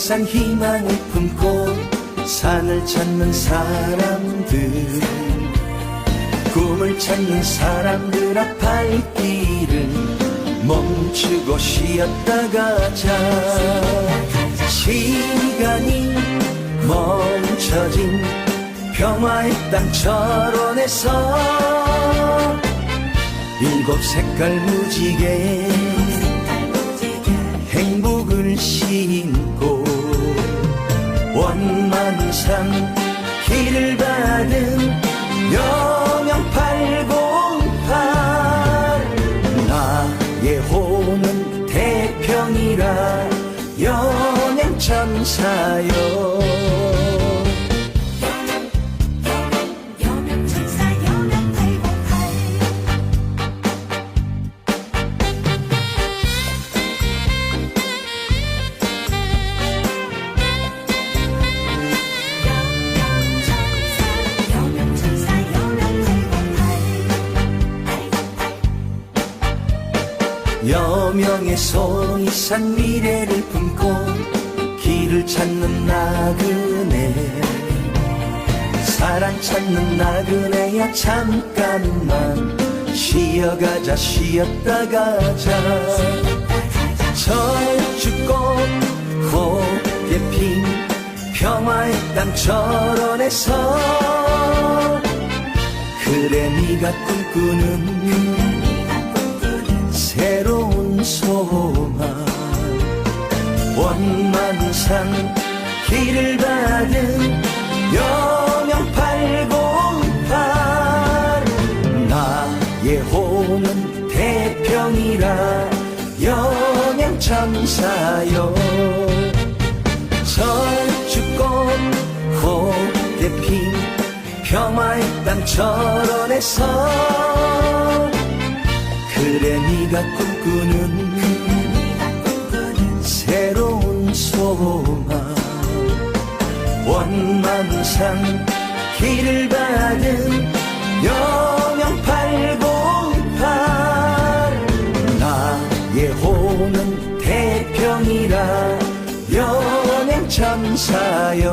막상 희망을 품고 산을 찾는 사람들. 꿈을 찾는 사람들 앞 발길을 멈추고 쉬었다 가 자. 시간이 멈춰진 평화의 땅 철원에서 일곱 색깔 무지개 태평이라 영영 천사여 여명의 손이 산 미래를 품고 길을 찾는 나그네. 사랑 찾는 나그네야 잠깐만. 쉬어가자 쉬었다 가자. 철쭉꽃 곱게 핀 평화의 땅 철원에서 그래 네가 꿈꾸는 길을 받은 여명 808 나의 호는 태평이라 영양 천사여. 철쭉꽃 곱게 핀 평화의 땅 철원에서 그래 네가 꿈꾸는 새로운 소망 원만상 길을 받은 영영 808 나의 호는 태평이라 영양 천사여